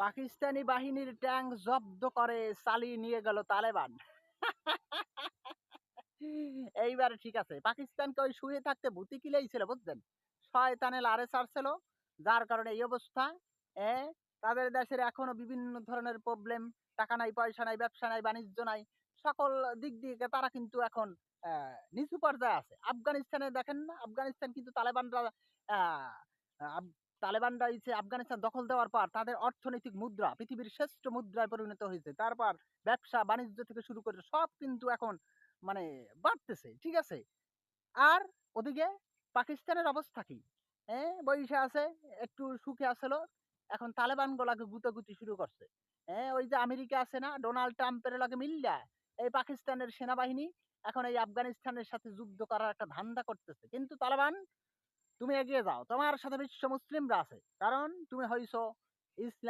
পাকিস্তানি বাহিনীর ট্যাঙ্ক জব্দ করে চালিয়ে নিয়ে গেল তালেবান। এইবার ঠিক আছে, পাকিস্তানকে ওই শুয়ে থাকতে ভূতি কিলেইছিল বুঝছেন? শয়তানে লারে ছাড়ছিল যার কারণে এই অবস্থা। এ, তাদের দেশের এখনও বিভিন্ন ধরনের প্রবলেম টাকা নাই, পয়সা নাই, ব্যবসা নাই, বাণিজ্য নাই, সকল দিক দিয়ে তারা কিন্তু এখন নিচু পর্যায়ে আছে। আফগানিস্তানে দেখেন না, আফগানিস্তান কিন্তু তালেবানরা তালেবানরা হচ্ছে আফগানিস্তান দখল দেওয়ার পর তাদের অর্থনৈতিক মুদ্রা, পৃথিবীর শ্রেষ্ঠ মুদ্রায় পরিণত হয়েছে। তারপর ব্যবসা, বাণিজ্য থেকে শুরু করে সব কিন্তু এখন মানে বাড়তেছে, ঠিক আছে? আর ওদিকে পাকিস্তানের অবস্থা কি? হ্যাঁ বৈশে আছে, একটু সুখে আসলো এখন তালেবান গুলাকে গুতাগুতি শুরু করছে। হ্যাঁ ওই যে আমেরিকা আছে না, ডোনাল্ড ট্রাম্পের লগে মিল্লা এই পাকিস্তানের সেনাবাহিনী এখন এই আফগানিস্তানের সাথে যুদ্ধ করার একটা ধান্দা করতেছে। কিন্তু তালেবান তুমি এগিয়ে যাও। তোমার সাথে বিশ্ব মুসলিমরা আছে। কারণ তুমি হইছো ইসলাম